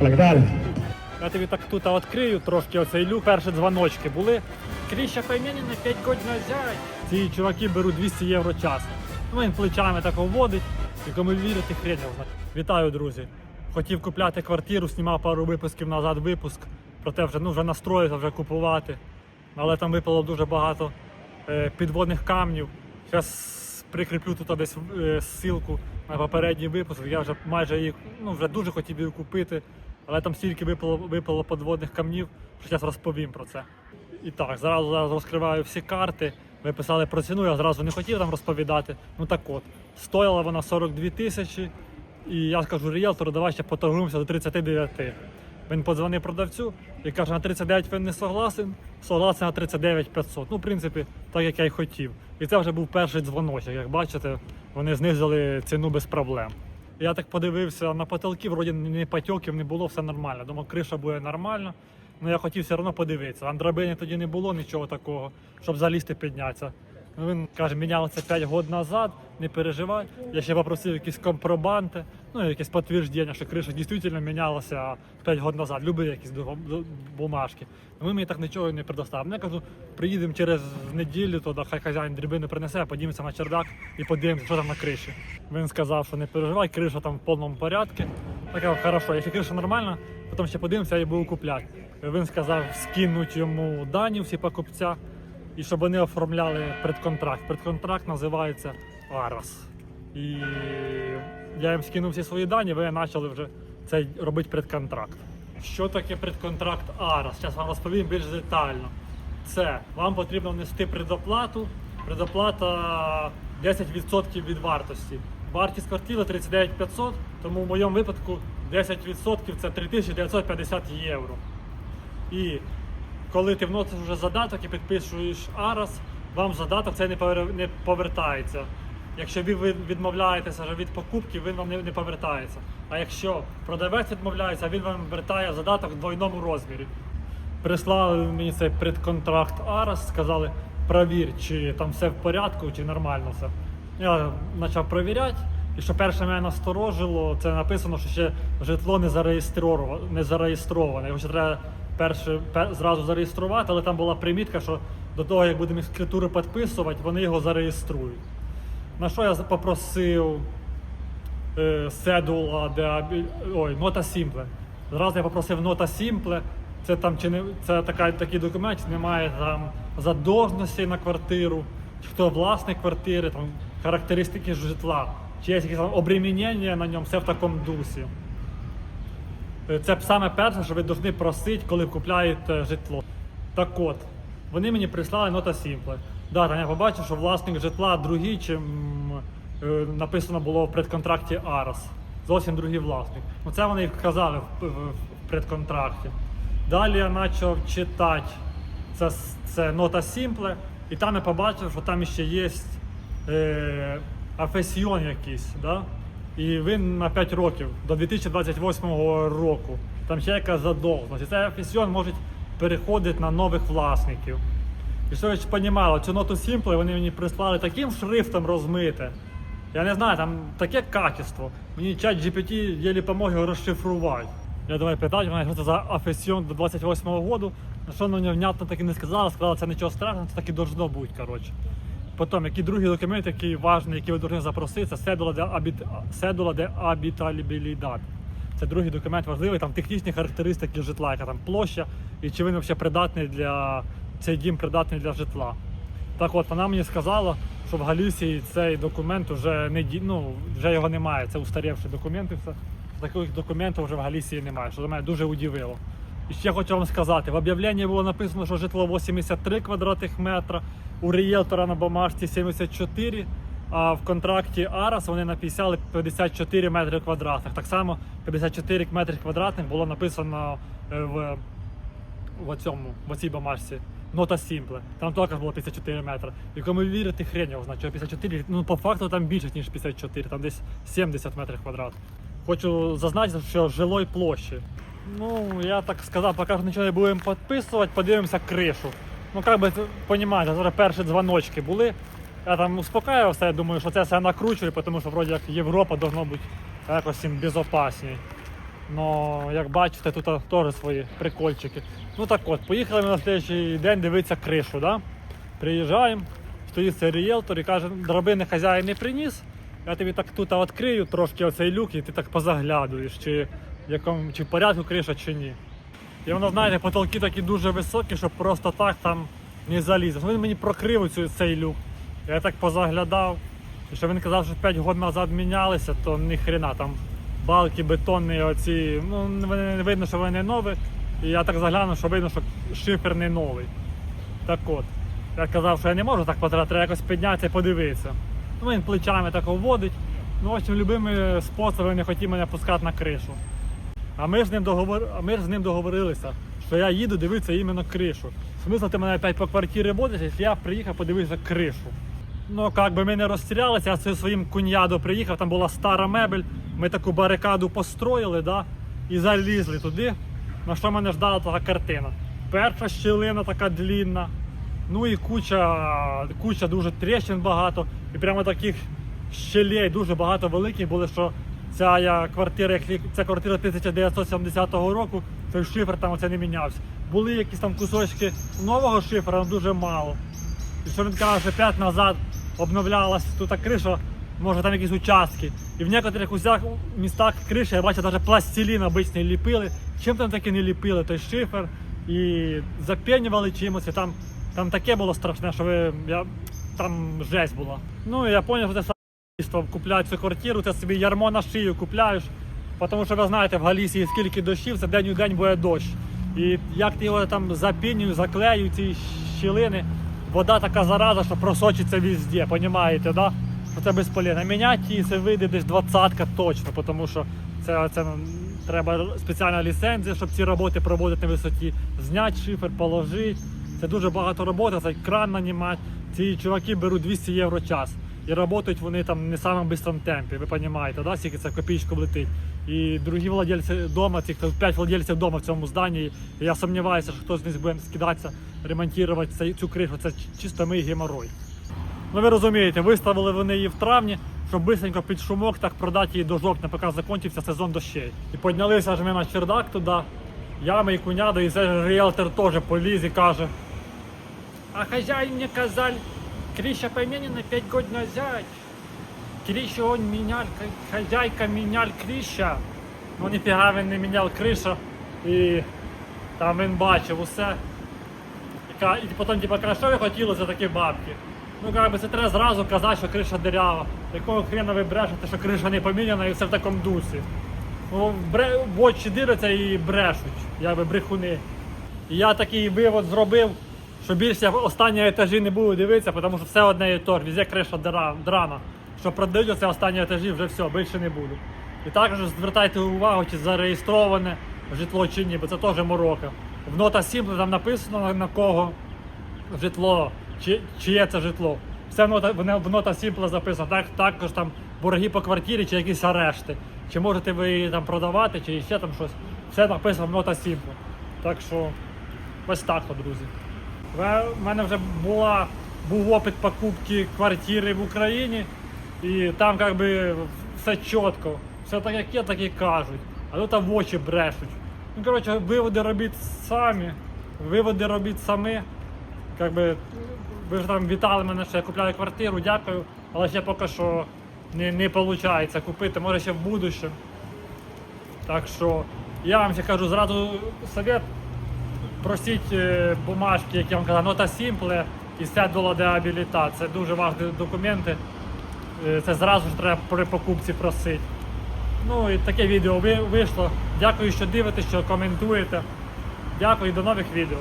Благодарен. Я тобі так тут відкрию трошки оцей люк. Перші дзвоночки були. Кріща поймені на 5 років назад. Ці чуваки беруть 200 євро час. Ну він плечами так водить, і кому вірити хрень знає. Вітаю, друзі. Хотів купляти квартиру, знімав пару випусків назад випуск. Проте вже ну вже настроївся вже купувати. Але там випало дуже багато е, підводних камнів. Зараз прикріплю тут десь е, ссылку на попередній випуск. Я вже майже їх ну, вже дуже хотів її купити, але там стільки випало, випало подводних камнів, що зараз розповім про це. І так, зразу, зараз розкриваю всі карти. Ви писали про ціну, я зразу не хотів там розповідати. Ну так от, стояла вона 42 тисячі, і я скажу ріелтору, давай ще поторгуємося до 39. Він подзвонив продавцю і каже, на 39 він не согласен, согласен на 39 500. Ну, в принципі, так як я й хотів. І це вже був перший дзвоночок. Як бачите, вони знизили ціну без проблем. Я так подивився на потолки, вроді не потьоків не було, все нормально. Думав, криша буде нормально. Ну я хотів все одно подивитися. Андрабині драбині тоді не було нічого такого, щоб залізти піднятися. Ну, він каже, міняв це 5 років назад, не переживай. Я ще попросив якісь компробанти, ну якесь підтвердження, що криша дійсно мінялася 5 років назад. Любі якісь бумажки. Ну, він мені так нічого не предоставив. Ну, Я кажу, приїдемо через неділю, то хай хазяїн дрібини принесе, подивимося на чердак і подивимося, що там на криші. Він сказав, що не переживай, криша там в повному порядку. Я хорошо, якщо криша нормальна, потім ще подивимося, я буду купляти. Він сказав, скинуть йому дані всі покупця і щоб вони оформляли предконтракт. Предконтракт називається Арас. І я їм скинув всі свої дані, ви почали вже цей робити предконтракт. Що таке предконтракт Арас? Зараз вам розповім більш детально. Це вам потрібно внести предоплату. Предоплата 10% від вартості. Вартість квартири 39 500, тому в моєму випадку 10% це 3950 євро. І коли ти вносиш вже задаток і підписуєш Арас, вам задаток це не повертається. Якщо ви відмовляєтеся від покупки, він вам не, не повертається. А якщо продавець відмовляється, він вам вертає задаток в двойному розмірі. Прислали мені цей предконтракт Арас, сказали, провір, чи там все в порядку, чи нормально все. Я почав перевіряти, і що перше мене насторожило, це написано, що ще житло не зареєстроване. Не зареєстроване. Його ще треба перше, пер- зразу зареєструвати, але там була примітка, що до того, як будемо скритуру підписувати, вони його зареєструють. На що я попросив е, седула де ой, нота сімпле. Зразу я попросив нота сімпле. Це там чи не це така, такий документ, немає там задовженості на квартиру, чи хто власник квартири, там характеристики житла, чи є якісь там обремінення на ньому, все в такому дусі. Е, Це саме перше, що ви повинні просити, коли купляєте житло. Так от, вони мені прислали нота Сімпле. Да, я побачив, що власник житла другий, чим е, написано було в предконтракті Арас. Зовсім другий власник. Ну це вони і вказали в предконтракті. Далі я почав читати це, це нота Сімпле, і там я побачив, що там ще є е, афесіон якийсь. Да? І він на 5 років до 2028 року. Там ще якась задовженість. І цей афесіон може переходити на нових власників. І що ви ж розуміли, цю ноту Simple вони мені прислали таким шрифтом розмите. Я не знаю, там таке качество. Мені чат GPT єлі помог його розшифрувати. Я давай питати, мене, що це за афесіон до 28-го року. Що мені внятно так і не сказала, сказала, це нічого страшного, це так і должно бути. Коротше. Потім, який другий документ, який важний, який ви повинні запросити, це седула де, абіт... седула де абіталібілідат. Це другий документ важливий, там технічні характеристики житла, яка там площа, і чи він взагалі придатний для цей дім придатний для житла. Так от вона мені сказала, що в Галісії цей документ вже не ну, вже його немає. Це устарівші документи. Все. Таких документів вже в Галісії немає, що мене дуже удивило. Ще хочу вам сказати, в об'явленні було написано, що житло 83 квадратних метра, у рієлтора на бумажці 74, а в контракті Арас вони написали 54 метри квадратних. Так само 54 метри квадратних було написано е, в в цьому, в цій бумажці. Нота Сімпле. Там також було 54 метри. І кому вірити, хрень його що 54, ну по факту там більше, ніж 54, там десь 70 метрів квадрат. Хочу зазначити, що жилої площі. Ну, я так сказав, поки що нічого не будемо підписувати, подивимося кришу. Ну, як би, розумієте, зараз перші дзвоночки були. Я там успокаювався, я думаю, що це все накручує, тому що вроді як Європа должно бути якось їм безпечніше. Но як бачите, тут теж свої прикольчики. Ну так от, поїхали ми на наступний день дивитися кришу. Да? Приїжджаємо, стоїть цей рієлтор і каже, драбини хазяїн не приніс. Я тобі так тут відкрию трошки оцей люк, і ти так позаглядуєш, чи якому чи в порядку криша, чи ні. І воно, знаєте, потолки такі дуже високі, щоб просто так там не залізти. Він мені прокрив цю, цей люк. Я так позаглядав. І що він казав, що 5 років назад мінялися, то ні хрена там балки бетонні, оці, ну не видно, що вони нові. І я так заглянув, що видно, що шифер не новий. Так от. Я казав, що я не можу так потратити, треба якось піднятися і подивитися. Ну, він плечами так водить. Ну, в общем, любими способами не хотів мене пускати на кришу. А ми ж з ним договор... а ми ж з ним договорилися, що я їду дивитися іменно кришу. Смисл ти мене опять по квартирі водиш, якщо я приїхав подивитися кришу. Ну, як би ми не розстрілялися, я зі своїм куньядо приїхав, там була стара мебель, ми таку барикаду построїли, да, і залізли туди. На що мене ждала така картина. Перша щілина така длінна, ну і куча, куча дуже тріщин багато, і прямо таких щелей дуже багато великих були, що ця квартира, як ця квартира 1970 року, цей шифр там оце не мінявся. Були якісь там кусочки нового шифра, але дуже мало. І що він каже, що 5 назад обновлялась тут криша, може там якісь участки. І в некоторих усях містах криші, я бачу, навіть пластилін обичний ліпили. Чим там таки не ліпили, той шифер і запінювали чимось. І там, там таке було страшне, що ви, я, там жесть була. Ну і я зрозумів, що це купляти цю квартиру, це собі ярмо на шию купляєш. Тому що ви знаєте, в Галісії скільки дощів, це день у день буде дощ. І як ти його там запінюю, заклею ці щілини, вода така зараза, що просочиться везде, понімаєте, да? Це безполезно. Міняти її це вийде десь двадцятка точно, тому що це, це треба спеціальна ліцензія, щоб ці роботи проводити на висоті. Зняти шифер, положити. Це дуже багато роботи, це кран нанімати. Ці чуваки беруть 200 євро час. І працюють вони там не в самому швидкому темпі, ви розумієте, да? скільки це в копійку летить. І другі владельці вдома, цих 5 владельців вдома в цьому зданні. Я сумніваюся, що хтось з них буде скидатися, ремонтувати цю кришу. Це чисто мій геморой. Ну ви розумієте, виставили вони її в травні, щоб бисенько під шумок так продати її до жовтня, поки закінчився сезон дощей. І піднялися ж ми на чердак туди. Я мій кунядо, і цей ріелтор теж поліз і каже. А хазяїн мені казав, Кріша помінена 5 років назад. Крішу он міняв, хазяйка міняв Кріша. Ну ніфіга він не міняв криша. І там він бачив усе. І, потім каже, що ви хотіли за такі бабки? Ну, як би це треба зразу казати, що криша дирява. Якого хрена ви брешете, що криша не поміняна і все в такому дусі. Ну, бре... в очі дивляться і брешуть, якби брехуни. І я такий вивод зробив, що більше останні етажі не буду дивитися, тому що все одне і то ж, везде криша драна. Що продають оце останні етажі, вже все, більше не буду. І також звертайте увагу, чи зареєстроване житло чи ні, бо це теж морока. В нота Сімпл там написано на- кого житло, чи, чиє це житло. Все в нота, Сімпла записано, так, також там борги по квартирі чи якісь арешти. Чи можете ви її там продавати, чи ще там щось. Все написано в нота Сімпла. Так що ось так, от, друзі. У мене вже була, був опит покупки квартири в Україні, і там як би все чітко, все так як є, так і кажуть. А тут в очі брешуть. Ну, коротше, виводи робіть самі, виводи робіть самі. Как би, ви ж там вітали мене, що я купляю квартиру, дякую, але ще поки що не, не виходить купити, може ще в будущем. Так що я вам ще кажу, зразу совет, просіть е, бумажки, які я вам казав, нота Сімпле і седула де абіліта. Це дуже важливі документи. Е, Це зразу ж треба при покупці просити. Ну і таке відео вийшло. Дякую, що дивитесь, що коментуєте. Дякую до нових відео.